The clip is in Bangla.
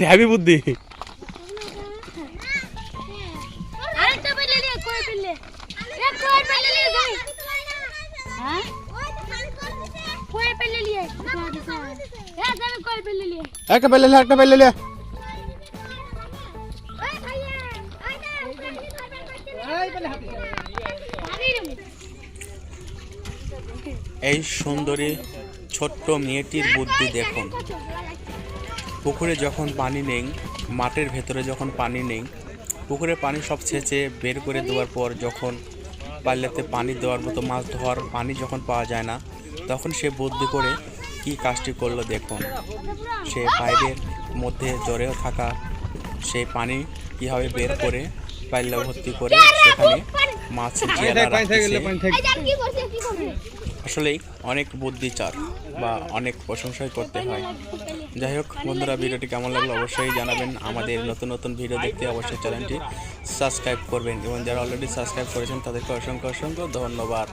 হ্যাভি বুদ্ধি। হ্যাঁ? একটা পেলে একটা পেলে এই সুন্দরী ছোট্ট মেয়েটির বুদ্ধি দেখুন। পুকুরে যখন পানি নেই মাঠের ভেতরে যখন পানি নেই পুকুরে পানি সব ছেঁচে বের করে দেওয়ার পর যখন পাল্লাতে পানি দেওয়ার মতো মাছ ধোয়ার পানি যখন পাওয়া যায় না তখন সে বুদ্ধি করে কি কাজটি করল দেখুন। সে বাইরের মধ্যে জড়ে থাকা সেই পানি কীভাবে বের করে পাল্লা ভর্তি করে সেখানে মাছ আসলেই অনেক বুদ্ধিচার বা অনেক প্রশংসাই করতে হয়। যাই হোক, বন্ধুরা, ভিডিওটি কেমন লাগল অবশ্যই জানাবেন। আমাদের নতুন নতুন ভিডিও দেখতে অবশ্যই চ্যানেলটি সাবস্ক্রাইব করবেন এবং যারা অলরেডি সাবস্ক্রাইব করেছেন, তাদেরকে অসংখ্য অসংখ্য ধন্যবাদ।